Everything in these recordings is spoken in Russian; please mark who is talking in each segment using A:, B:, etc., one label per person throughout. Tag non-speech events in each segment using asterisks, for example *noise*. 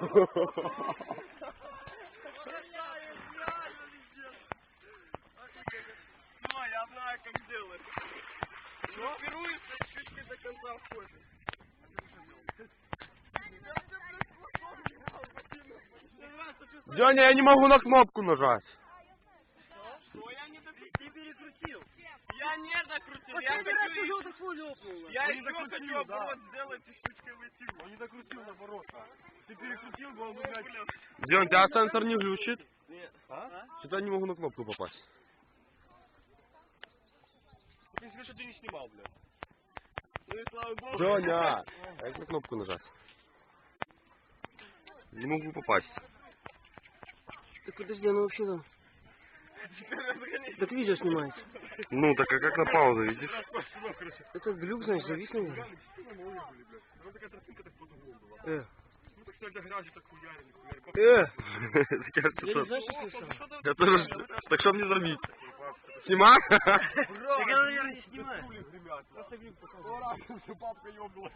A: Ну, я знаю, как сделать. Группируется и чуть не до конца входит.
B: Дёня, я не могу на кнопку нажать.
A: Что я не докрутил? Ты перекрутил. Я не докрутил. Я Я еще хочу оборот сделать и штучкой вытянуть.
C: Он не докрутил наоборот. Ты перекрутил, бы он бы, блядь,
B: Дёнь, тебя сенсор не глючит?
A: Нет.
C: а?
B: Что-то я не могу на кнопку попасть.
C: Ты себе, что ты не снимал, блядь.
A: Ну и слава богу.
B: Дёня! Как на кнопку нажать? Не могу попасть.
D: Так подожди, оно вообще там. Так видео снимается.
B: Ну, так а как на паузу, видишь?
D: Это глюк, знаешь, завис, наверное.
C: Ну такая тропинка так под углом была.
D: Э,
C: Ну так что для грязи так хуярили, хуярили.
D: Э, *laughs*
B: Так я что-
D: знаю, что слышал.
B: Я тоже... Так что мне зробить? Снимать?
D: Так я, наверное, не
C: гремят.
D: Просто глюк показывает.
C: раз, что бабка ёбнулась.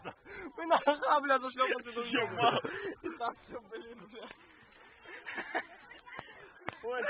A: Мы на ха, бля, зашлепали до
C: Ебал.
A: И так все, блин, бля.
C: Ой,